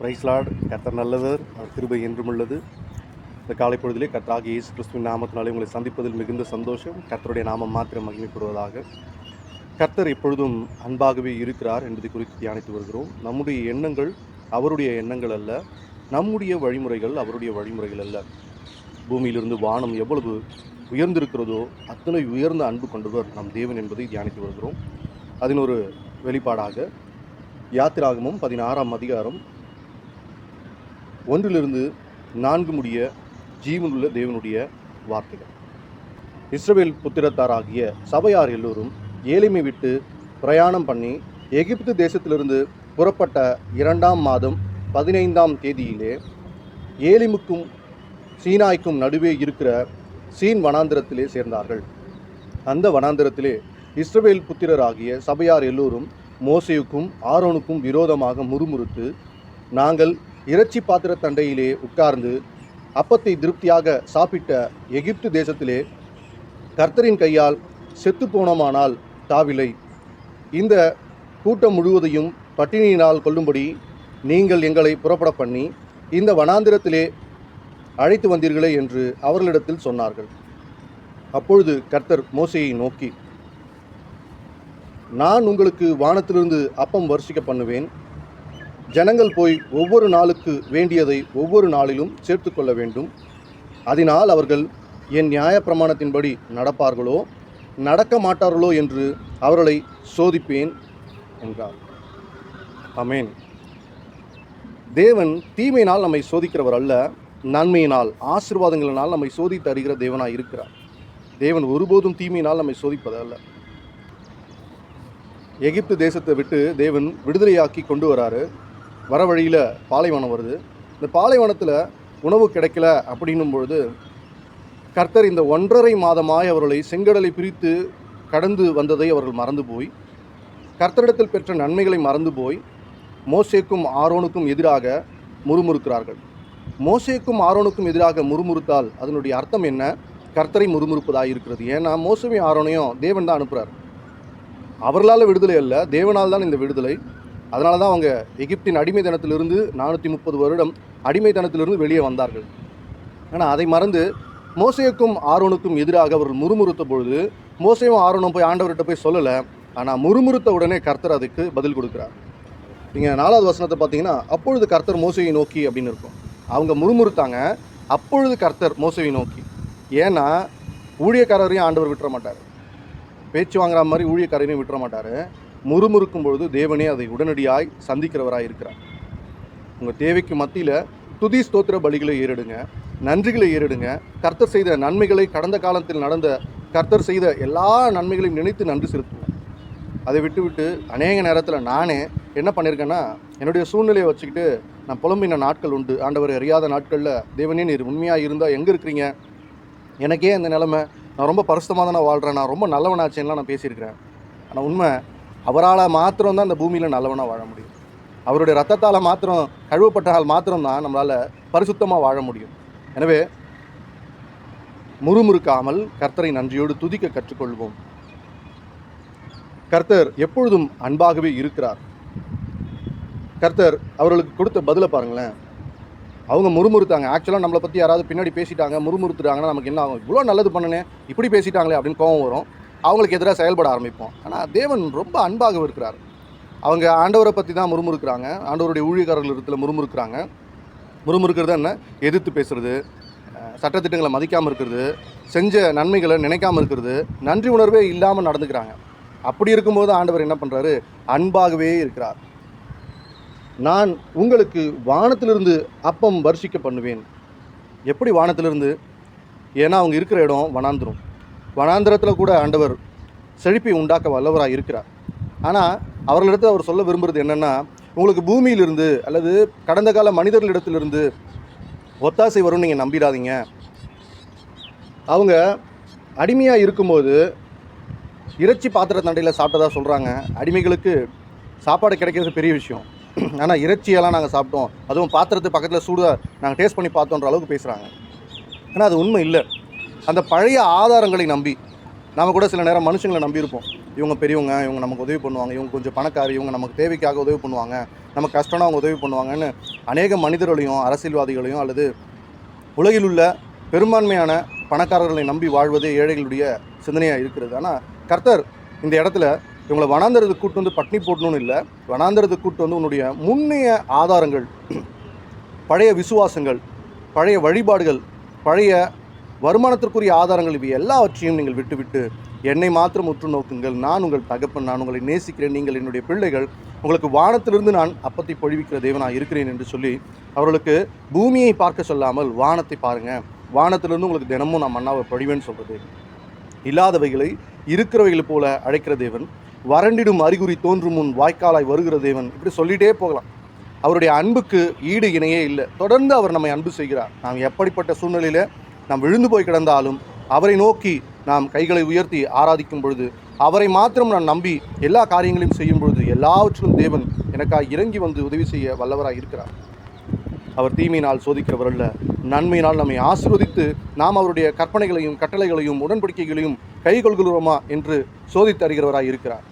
பிரைஸ்லாட் கர்த்தர் நல்லவர் அவர் கிருபை என்றும் உள்ளது. இந்த காலை பொழுதிலே கர்த்தராக இயேசு கிறிஸ்துவின் நாமத்தினாலே உங்களை சந்திப்பதில் மிகுந்த சந்தோஷம். கர்த்தருடைய நாமம் மாத்திரம் மகிமைப்படுவதாக. கர்த்தர் எப்பொழுதும் அன்பாகவே இருக்கிறார் என்பதை குறித்து தியானித்து வருகிறோம். நம்முடைய எண்ணங்கள் அவருடைய எண்ணங்கள் அல்ல நம்முடைய வழிமுறைகள் அவருடைய வழிமுறைகள் அல்ல. பூமியிலிருந்து வானம் எவ்வளவு உயர்ந்திருக்கிறதோ அத்தனை உயர்ந்த அன்பு கொண்டவர் நம் தேவன் என்பதை தியானித்து வருகிறோம். அதன் ஒரு வெளிப்பாடாக யாத்திராகமும் பதினாறாம் அதிகாரம் ஒன்றிலிருந்து நான்கு முடிய ஜீவனுள்ள தேவனுடைய வார்த்தைகள். இஸ்ரவேல் புத்திரத்தாராகிய சபையார் எல்லோரும் ஏழைமை விட்டு பிரயாணம் பண்ணி எகிப்து தேசத்திலிருந்து புறப்பட்ட இரண்டாம் மாதம் பதினைந்தாம் தேதியிலே ஏலிமுக்கும் சீனாய்க்கும் நடுவே இருக்கிற சீன் வனாந்திரத்திலே சேர்ந்தார்கள். அந்த வனாந்திரத்திலே இஸ்ரவேல் புத்திரராகிய சபையார் எல்லோரும் மோசேவுக்கும் ஆரோனுக்கும் விரோதமாக முறுமுறுத்து நாங்கள் இறைச்சி பாத்திர தண்டையிலே உட்கார்ந்து அப்பத்தை திருப்தியாக சாப்பிட்ட எகிப்து தேசத்திலே கர்த்தரின் கையால் செத்து போனோமானால் தாவிலை இந்த கூட்டம் முழுவதையும் பட்டினியினால் கொல்லும்படி நீங்கள் எங்களை புறப்பட பண்ணி இந்த வனாந்திரத்திலே அழைத்து வந்தீர்களே என்று அவர்களிடத்தில் சொன்னார்கள். அப்பொழுது கர்த்தர் மோசையை நோக்கி நான் உங்களுக்கு வானத்திலிருந்து அப்பம் வருஷிக்க பண்ணுவேன். ஜனங்கள் போய் ஒவ்வொரு நாளுக்கு வேண்டியதை ஒவ்வொரு நாளிலும் சேர்த்து கொள்ள வேண்டும். அதனால் அவர்கள் என் நியாயப்பிரமாணத்தின்படி நடப்பார்களோ நடக்க மாட்டார்களோ என்று அவர்களை சோதிப்பேன் என்றார். அமேன் தேவன் தீமையினால் நம்மை சோதிக்கிறவர் அல்ல நன்மையினால் ஆசீர்வாதங்களினால் நம்மை சோதித்து அறிகிற தேவனாக இருக்கிறார். தேவன் ஒருபோதும் தீமையினால் நம்மை சோதிப்பது அல்ல. எகிப்து தேசத்தை விட்டு தேவன் விடுதலையாக்கி கொண்டு வராரு. வர வழியில் பாலைவனம் வருது. இந்த பாலைவனத்தில் உணவு கிடைக்கல அப்படின்னும் பொழுது கர்த்தர் இந்த ஒன்றரை மாதமாய் அவர்களை செங்கடலை பிரித்து கடந்து வந்ததை அவர்கள் மறந்து போய் கர்த்தரிடத்தில் பெற்ற நன்மைகளை மறந்து போய் மோசேக்கும் ஆரோனுக்கும் எதிராக முறுமுறுக்கிறார்கள். மோசேக்கும் ஆரோனுக்கும் எதிராக முறுமுறுத்தால் அதனுடைய அர்த்தம் என்ன? கர்த்தரை முறுமுறுப்பதாக இருக்கிறது. ஏன்னா மோசமி ஆரோனையும் தேவன் தான் அனுப்புகிறார் அவர்களால் விடுதலை அல்ல தேவனால் தான் இந்த விடுதலை. அதனால தான் அவங்க எகிப்தின் அடிமைத்தனத்திலிருந்து நானூற்றி முப்பது வருடம் அடிமைத்தனத்திலிருந்து வெளியே வந்தார்கள். ஆனால் அதை மறந்து மோசேக்கும் ஆரோனுக்கும் எதிராக அவர்கள் முறுமுறுத்த பொழுது மோசையும் ஆரோனும் போய் ஆண்டவர்கிட்ட போய் சொல்லலை. ஆனால் முறுமுறுத்த உடனே கர்த்தர் அதுக்கு பதில் கொடுக்குறார். நீங்கள் நாலாவது வசனத்தை பார்த்தீங்கன்னா அப்பொழுது கர்த்தர் மோசையை நோக்கி அப்படின்னு இருக்கும். அவங்க முறுமுறுத்தாங்க அப்பொழுது கர்த்தர் மோசையை நோக்கி. ஏன்னா ஊழியக்காரரையும் ஆண்டவர் விட்டுற மாட்டார். பேச்சு வாங்குற மாதிரி ஊழியக்காரரையும் விட்டுற மாட்டார். முறுமுறுக்கும் பொழுது தேவனே அதை உடனடியாய் சந்திக்கிறவராக இருக்கிறார். உங்கள் தேவைக்கு மத்தியில் துதி ஸ்தோத்திர பலிகளை ஏறிடுங்க நன்றிகளை ஏறிடுங்க. கர்த்தர் செய்த நன்மைகளை கடந்த காலத்தில் நடந்த கர்த்தர் செய்த எல்லா நன்மைகளையும் நினைத்து நன்றி செலுத்துவோம் அதை விட்டுவிட்டு அநேக நேரத்தில் நானே என்ன பண்ணியிருக்கேன்னா என்னுடைய சூழ்நிலையை வச்சுக்கிட்டு நான் புலம்பின நாட்கள் உண்டு. ஆண்டவர் அறியாத நாட்களில் தேவனே நீர் உண்மையாக இருந்தால் எங்கே இருக்கிறீங்க? எனக்கே இந்த நிலமை நான் ரொம்ப பரிசுத்தமாக தானே வாழ்கிறேன் நான் ரொம்ப நல்லவனாச்சேன்லாம் நான் பேசியிருக்கிறேன். ஆனால் உண்மை அவரால் மாத்திரம் தான் இந்த பூமியில் நல்லவனாக வாழ முடியும். அவருடைய ரத்தத்தால் மாத்திரம் கழுவப்பட்டால் மாத்திரம்தான் நம்மளால் பரிசுத்தமாக வாழ முடியும். எனவே முறுமுறுக்காமல் கர்த்தரை நன்றியோடு துதிக்க கற்றுக்கொள்வோம். கர்த்தர் எப்பொழுதும் அன்பாகவே இருக்கிறார். கர்த்தர் அவர்களுக்கு கொடுத்த பதிலை பாருங்களேன். அவங்க முறுமுறுத்தாங்க. ஆக்சுவலாக நம்மளை பற்றி யாராவது பின்னாடி பேசிட்டாங்க முறுமுறுத்துட்டாங்கன்னா நமக்கு என்ன ஆகும்? இவ்வளோ நல்லது பண்ணனே இப்படி பேசிட்டாங்களே அப்படின்னு கோவம் வரும். அவங்களுக்கு எதிராக செயல்பட ஆரம்பிப்போம். ஆனால் தேவன் ரொம்ப அன்பாக இருக்கிறார். அவங்க ஆண்டவரை பற்றி தான் முறுமுறுக்கிறாங்க. ஆண்டவருடைய ஊழியக்காரர்கள் இடத்துல முறுமுறுக்கிறாங்க. முறுமுறுக்கிறது என்ன? எதிர்த்து பேசுறது சட்டத்திட்டங்களை மதிக்காமல் இருக்கிறது செஞ்ச நன்மைகளை நினைக்காமல் இருக்கிறது நன்றி உணர்வே இல்லாமல் நடந்துக்கிறாங்க. அப்படி இருக்கும்போது ஆண்டவர் என்ன பண்ணுறாரு அன்பாகவே இருக்கிறார். நான் உங்களுக்கு வானத்திலிருந்து அப்பம் வருஷிக்க பண்ணுவேன். எப்படி வானத்திலிருந்து? ஏன்னா அவங்க இருக்கிற இடம் வனாந்துரும். வனாந்திரத்தில் கூட ஆண்டவர் செழிப்பை உண்டாக்க வல்லவராக இருக்கிறார். ஆனால் அவர்களிடத்தில் அவர் சொல்ல விரும்புகிறது என்னென்னா உங்களுக்கு பூமியிலிருந்து அல்லது கடந்த கால மனிதர்களிடத்திலிருந்து ஒத்தாசை வரும்னு நீங்கள் நம்பிடாதீங்க. அவங்க அடிமையாக இருக்கும்போது இறைச்சி பாத்திர தண்டையில் சாப்பிட்டதா சொல்கிறாங்க அடிமைகளுக்கு சாப்பாடு கிடைக்கிறது பெரிய விஷயம். ஆனால் இறைச்சியெல்லாம் நாங்கள் சாப்பிட்டோம். அதுவும் பாத்திரத்து பக்கத்தில் சூடாக நாங்கள் டேஸ்ட் பண்ணி பார்த்தோன்ற அளவுக்கு பேசுகிறாங்க ஆனால் அது உண்மை இல்லை. அந்த பழைய ஆதாரங்களை நம்பி நாம் கூட சில நேரம் மனுஷங்களை நம்பியிருப்போம். இவங்க பெரியவங்க இவங்க நமக்கு உதவி பண்ணுவாங்க இவங்க கொஞ்சம் பணக்காரி இவங்க நமக்கு தேவைக்காக உதவி பண்ணுவாங்க நமக்கு கஷ்டம்னா அவங்க உதவி பண்ணுவாங்கன்னு அநேக மனிதர்களையும் அரசியல்வாதிகளையும் அல்லது உலகில் உள்ள பெரும்பான்மையான பணக்காரர்களை நம்பி வாழ்வதே ஏழைகளுடைய சிந்தனையாக இருக்கிறது. ஆனால் கர்த்தர் இந்த இடத்துல இவங்களை வனாந்தரத்துக்கு கூட்டு வந்து பட்னி போடணும்னு இல்லை வனாந்தரத்துக்கு கூட்டு வந்து உன்னுடைய முன்னைய ஆதாரங்கள் பழைய விசுவாசங்கள் பழைய வழிபாடுகள் பழைய வருமானத்திற்குரிய ஆதாரங்கள் இவை எல்லாவற்றையும் நீங்கள் விட்டுவிட்டு என்னை மாத்திரம் உற்று நோக்குங்கள் நான் உங்கள் தகப்பன் நான் உங்களை நேசிக்கிறேன். நீங்கள் என்னுடைய பிள்ளைகள். உங்களுக்கு வானத்திலிருந்து நான் அப்பத்தை பொழிவிக்கிற தேவனாக இருக்கிறேன் என்று சொல்லி அவர்களுக்கு பூமியை பார்க்க சொல்லாமல் வானத்தை பாருங்கள் வானத்திலிருந்து உங்களுக்கு தினமும் நான் மன்னாவை பொழிவேன்னு சொல்கிறது இல்லாதவைகளை இருக்கிறவைகளை போல அழைக்கிற தேவன் வறண்டிடும் அறிகுறி தோன்றும் முன் வாய்க்காலாய் வருகிற தேவன். இப்படி சொல்லிட்டே போகலாம். அவருடைய அன்புக்கு ஈடு இணையே இல்லை. தொடர்ந்து அவர் நம்மை அன்பு செய்கிறார். நாம் எப்படிப்பட்ட சூழ்நிலையில் நாம் விழுந்து போய் கிடந்தாலும் அவரை நோக்கி நாம் கைகளை உயர்த்தி ஆராதிக்கும் பொழுது அவரை மாத்திரம் நான் நம்பி எல்லா காரியங்களையும் செய்யும் பொழுது எல்லாவற்றிலும் தேவன் எனக்காக இறங்கி வந்து உதவி செய்ய வல்லவராக இருக்கிறார். அவர் தீமையினால் சோதிக்கிறவர் அல்ல. நன்மையினால் நம்மை ஆசிர்வதித்து நாம் அவருடைய கற்பனைகளையும் கட்டளைகளையும் உடன்படிக்கைகளையும் கைகொள்கிறோமா என்று சோதித்து அறிகிறவராக இருக்கிறார்.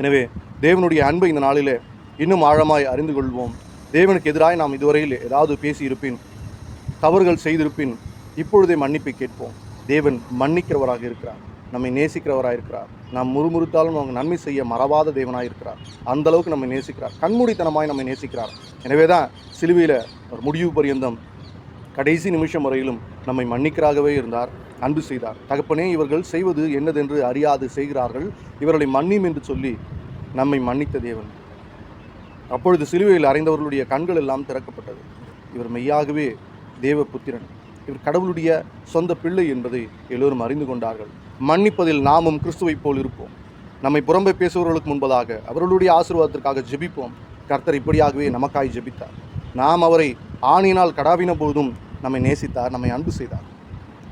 எனவே தேவனுடைய அன்பை இந்த நாளிலே இன்னும் ஆழமாய் அறிந்து கொள்வோம். தேவனுக்கு எதிராக நாம் இதுவரையில் ஏதாவது பேசியிருப்பின் தவறுகள் செய்திருப்பின் இப்பொழுதே மன்னிப்பை கேட்போம். தேவன் மன்னிக்கிறவராக இருக்கிறார். நம்மை நேசிக்கிறவராக இருக்கிறார். நாம் முறுமுறுத்தாலும் அவங்க நன்மை செய்ய மறவாத தேவனாக இருக்கிறார். அந்த அளவுக்கு நம்மை நேசிக்கிறார். கண்மூடித்தனமாய் நம்மை நேசிக்கிறார். எனவே தான் சிலுவையில் ஒரு முடிவு பரியந்தம் கடைசி நிமிஷம் வரையிலும் நம்மை மன்னிக்கிறாகவே இருந்தார் அன்பு செய்தார். தகப்பனே இவர்கள் செய்வது என்னதென்று அறியாது செய்கிறார்கள். இவர்களை மன்னியும் என்று சொல்லி நம்மை மன்னித்த தேவன். அப்பொழுது சிலுவையில் அறைந்தவர்களுடைய கண்கள் எல்லாம் திறக்கப்பட்டது. இவர் மெய்யாகவே தேவ புத்திரன். இவர் கடவுளுடைய சொந்த பிள்ளை என்பதை எல்லோரும் அறிந்து கொண்டார்கள். மன்னிப்பதில் நாமும் கிறிஸ்துவைப் போல் இருப்போம். நம்மை புறம்பை பேசுபவர்களுக்கு முன்பதாக அவர்களுடைய ஆசீர்வாதத்திற்காக ஜெபிப்போம். கர்த்தர் இப்படியாகவே நமக்காய் ஜெபித்தார். நாம் அவரை ஆணியினால் கடாவின போதும் நம்மை நேசித்தார் நம்மை அன்பு செய்தார்.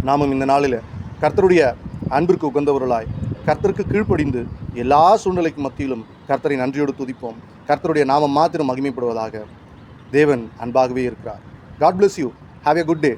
நாமும் இந்த நாளில் கர்த்தருடைய அன்பிற்கு உகந்தவர்களாய் கர்த்தருக்கு கீழ்ப்படிந்து எல்லா சூழ்நிலைக்கு மத்தியிலும் கர்த்தரை நன்றியோடு துதிப்போம். கர்த்தருடைய நாமம் மாத்திரம் மகிமைப்படுவதாக தேவன் அன்பாகவே இருக்கிறார். God bless you have a good day